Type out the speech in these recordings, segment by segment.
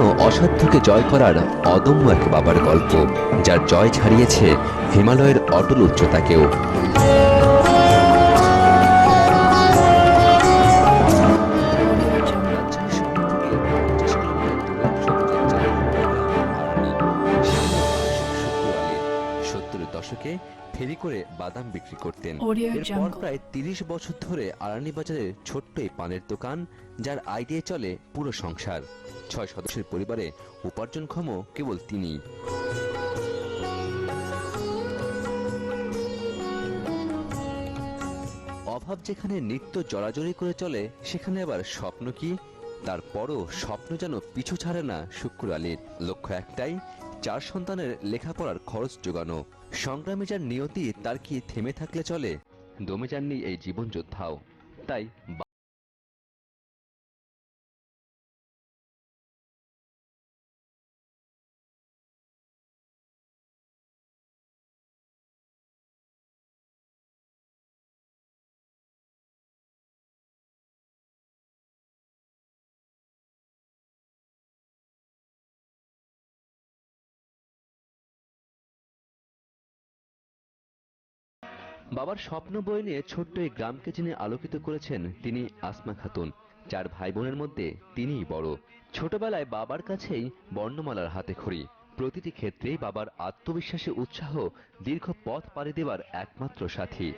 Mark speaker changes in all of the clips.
Speaker 1: অসাধ্যকে জয় করার অদম্য এক বাবার গল্প যার জয় ছাড়িয়েছে হিমালয়ের অটল উচ্চতাকেও। করে বাদাম বিক্রি করতেন। এরপর প্রায় তিরিশ বছর ধরে আরানি বাজারের ছোট্ট এই পানের দোকান যার আইডিয়া চলে পুরো সংসার। ছয় সদস্যের পরিবারে উপার্জনক্ষম কেবল তিনি। অভাব যেখানে নিত্য জড়াজড়ি করে চলে সেখানে আবার স্বপ্ন কি? তারপরও স্বপ্ন যেন পিছু ছাড়ে না শুক্র আলীর লক্ষ্য একটাই চার সন্তানের লেখাপড়ার খরচ জোগানো। সংগ্রামী যার নিয়তি, তার কি থেমে থাকলে চলে? দমে যাননি এই জীবন যোদ্ধাও তাই বাবার স্বপ্ন বই নিয়ে ছোট্ট এই গ্রামকে যিনি আলোকিত করেছেন তিনি আসমা খাতুন। চার ভাই বোনের মধ্যে তিনিই বড়। ছোটবেলায় বাবার কাছেই বর্ণমালার হাতে খড়ি। প্রতিটি ক্ষেত্রেই বাবার আত্মবিশ্বাসে উৎসাহ দীর্ঘ পথ পাড়ি দেবার একমাত্র সাথী।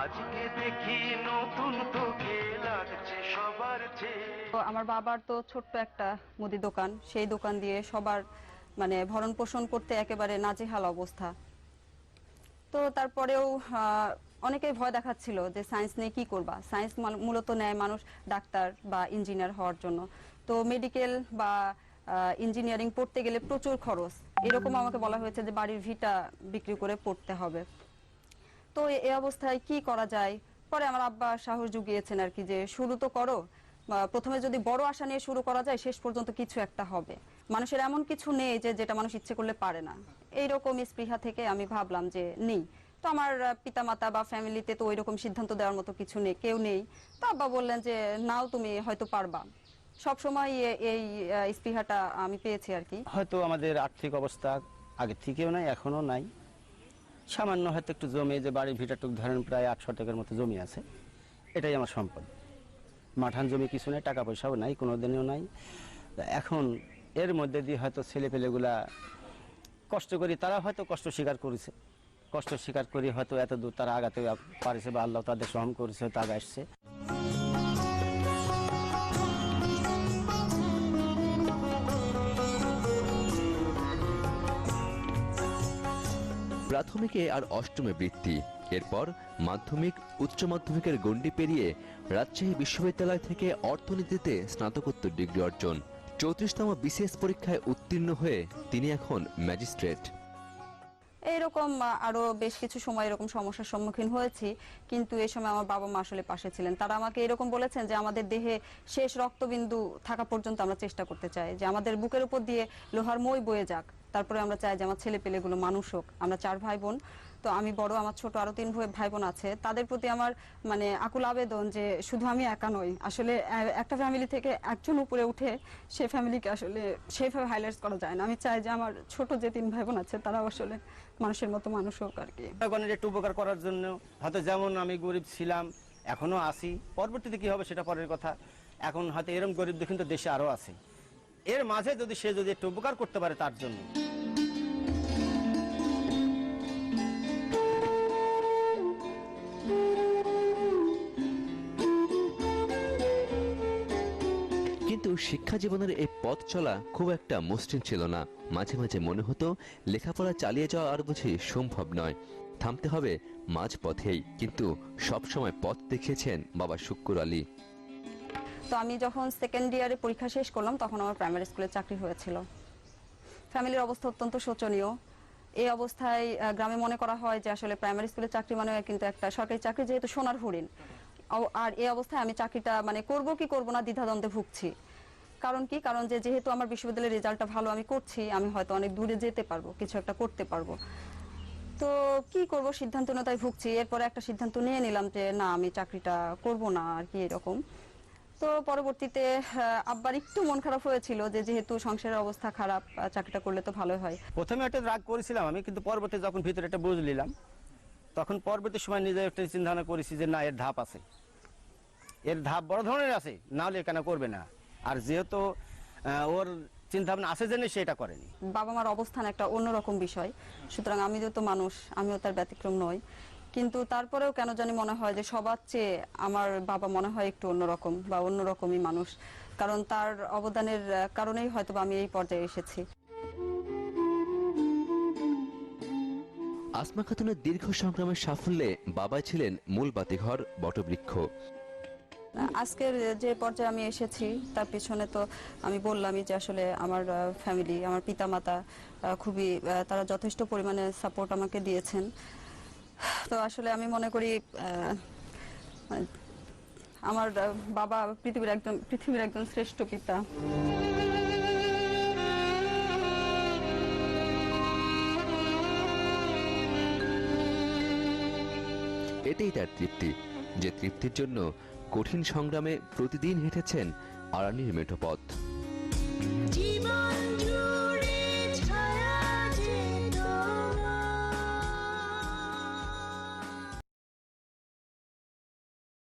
Speaker 2: আজকে দেখি নতুন তোকে লাগছে সবার
Speaker 3: তো আমার বাবার তো ছোট্ট একটা মুদি দোকান। সেই দোকান দিয়ে সবার মানে ভরণ পোষণ করতে একেবারে নাজেহাল অবস্থা। তো তারপরেও অনেকেই ভয় দেখাচ্ছিল যে সায়েন্স নিয়ে কি করবা? সায়েন্স মূলত নেয় মানুষ ডাক্তার বা ইঞ্জিনিয়ার হওয়ার জন্য। তো মেডিকেল বা ইঞ্জিনিয়ারিং পড়তে গেলে প্রচুর খরচ। এরকম আমাকে বলা হয়েছে যে বাড়ির ভিটা বিক্রি করে পড়তে হবে। তো এই অবস্থায় কি করা যায়? পরে আমার আব্বা সাহস জুগিয়েছেন আর কি যে শুরু তো করো। প্রথমে যদি বড় আশা নিয়ে শুরু করা যায়, শেষ পর্যন্ত কিছু একটা হবে। মানুষের এমন কিছু নেই যে, যেটা মানুষ ইচ্ছে করলে পারে না। এইরকম স্পৃহা থেকে আমি ভাবলাম যে নেই। তো আমার পিতামাতা বা ফ্যামিলিতে তো ওইরকম সিদ্ধান্ত দেওয়ার মতো কিছু নেই, কেউ নেই। তো আব্বা বললেন যে, নাও তুমি হয়তো পারবা। সব সময় এই স্পৃহাটা আমি পেয়েছি আর কি।
Speaker 4: হয়তো আমাদের আর্থিক অবস্থা আগে থেকেও নাই এখনও নাই। সামান্য হয়তো একটু জমি যে বাড়ির ভিটাটুক ধরেন প্রায় আটশো টাকার মতো জমি আছে, এটাই আমার সম্পদ। মাঠান জমি কিছু নেই, টাকা পয়সাও নাই কোনো দিনেও নাই এখন এর মধ্যে দিয়ে হয়তো ছেলেপেলেগুলা কষ্ট করি, তারা হয়তো কষ্ট স্বীকার করেছে। কষ্ট স্বীকার করি হয়তো এত দূর তারা আগাতে পারেছে বা আল্লাহ তাদের সহম করেছে, হয়তো আগে আসছে।
Speaker 1: প্রাথমিকে আর অষ্টমে বৃত্তি, এরপর মাধ্যমিক, উচ্চ মাধ্যমিকের গণ্ডি পেরিয়ে রাজশাহী বিশ্ববিদ্যালয় থেকে অর্থনীতিতে স্নাতকোত্তর ডিগ্রি অর্জন। চৌত্রিশতম বিসিএস পরীক্ষায় উত্তীর্ণ হয়ে তিনি এখন ম্যাজিস্ট্রেট।
Speaker 3: এইরকম আহ, আরও বেশ কিছু সময় এরকম সমস্যার সম্মুখীন হয়েছি কিন্তু এই সময় আমার বাবা মা আসলে পাশে ছিলেন। তারা আমাকে এরকম বলেছেন যে আমাদের দেহে শেষ রক্তবিন্দু থাকা পর্যন্ত আমরা চেষ্টা করতে চাই যে আমাদের বুকের উপর দিয়ে লোহার মই বয়ে যাক তারপরে আমরা চাই যে আমার ছেলে পেলেগুলো মানুষ হোক। আমরা চার ভাই বোন তো আমি বড়, আমার ছোট আরও তিন ভাই- বোন আছে, তাদের প্রতি আমার মানে আকুল আবেদন যে শুধু আমি একা নই। আসলে একটা ফ্যামিলি থেকে একজন উপরে উঠে সে ফ্যামিলিকে আসলে সেভাবে হাইলাইট করা যায় না। আমি চাই যে আমার ছোট যে তিন ভাই বোন আছে, তারাও আসলে মানুষের মতো মানুষ হোক আর কি।
Speaker 4: একটু উপকার করার জন্য, হয়তো যেমন আমি গরিব ছিলাম এখনও আছি। পরবর্তীতে কি হবে সেটা পরের কথা। এখন হয়তো এরকম গরিব দক্ষিণ তো দেশে আরও আছে। এর মাঝে যদি সে যদি একটু উপকার করতে পারে তার জন্য।
Speaker 1: কিন্তু শিক্ষা জীবনের এই পথ চলা খুব একটা মসৃণ ছিল না। মাঝে মাঝে মনে হতো, লেখাপড়া চালিয়ে যাওয়া আর বুঝি সম্ভব নয়। থামতে হবে মাঝ পথেই কিন্তু সবসময় পথ দেখিয়েছেন বাবা শুক্কুর আলী।
Speaker 3: তো আমি যখন সেকেন্ড ইয়ারে পরীক্ষা শেষ করলাম, তখন আমার প্রাইমারি স্কুলে চাকরি হয়েছিল। ফ্যামিলির অবস্থা অত্যন্ত শোচনীয়। এই অবস্থায় গ্রামে মনে করা হয় যে আসলে প্রাইমারি স্কুলে চাকরি মানে কিন্তু একটা সরকারি চাকরি যেহেতু সোনার হরিণ। আর এই অবস্থায় আমি চাকরিটা মানে করব কি করব না দ্বিধাদ্বন্দ্বে ভুগছি। কারণ কি? কারণ যে যেহেতু আমার বিশ্ববিদ্যালয়ের রেজাল্টটা ভালো আমি করছি, আমি হয়তো অনেক দূরে যেতে পারব, কিছু একটা করতে পারব। তো কি করব? সিদ্ধান্তহীনতায় ভুগছি। এরপরে একটা সিদ্ধান্ত নিয়ে নিলাম যে, না, আমি চাকরিটা করব না আর কি এরকম। তো পরবর্তীতে আব্বার একটু মন খারাপ হয়েছিল যে যেহেতু সংসারের অবস্থা খারাপ চাকরিটা করলে তো ভালো হয়।
Speaker 4: প্রথমে একটা রাগ করেছিলাম আমি, কিন্তু পরবর্তী যখন ভিতরে একটা বুঝ নিলাম, তখন পরবর্তী সময় নিজে একটা চিন্তা করেছি যে, না, এর ধাপ আছে। এর ধাপ বড় ধরনের আছে, না হলে কেন করবে না? আর যেহেতু ওর চিন্তা ভাবনা আছে জেনে সে এটা করেনি।
Speaker 3: বাবা মার অবস্থান একটা অন্যরকম বিষয়। সুতরাং আমি তো মানুষ আমিও তার ব্যতিক্রম নই। কিন্তু তারপরেও কেন জানি মনে হয় যে সবার চেয়ে আমার বাবা মনে হয় একটু অন্যরকম বা অন্যরকমই মানুষ। কারণ তার অবদানের কারণেই হয়তো বা আমি এই পর্যায়ে এসেছি।
Speaker 1: আসমা খাতুনের দীর্ঘ সংগ্রামের সাফল্যে বাবা ছিলেন মূল বাতিঘর বটবৃক্ষ।
Speaker 3: আজকের যে পর্যায়ে আমি এসেছি, তার পিছনে তো আমি বললামই যে আসলে আমার ফ্যামিলি আমার পিতামাতা খুবই তারা যথেষ্ট পরিমাণে সাপোর্ট আমাকে দিয়েছেন। তো আসলে আমি মনে করি মানে আমার বাবা পৃথিবীর একজন পৃথিবীর একজন শ্রেষ্ঠ পিতা।
Speaker 1: এটাই তার তৃপ্তি, যে তৃপ্তির জন্য কঠিন সংগ্রামে প্রতিদিন হেঁটেছেন আরানির মেঠো পথ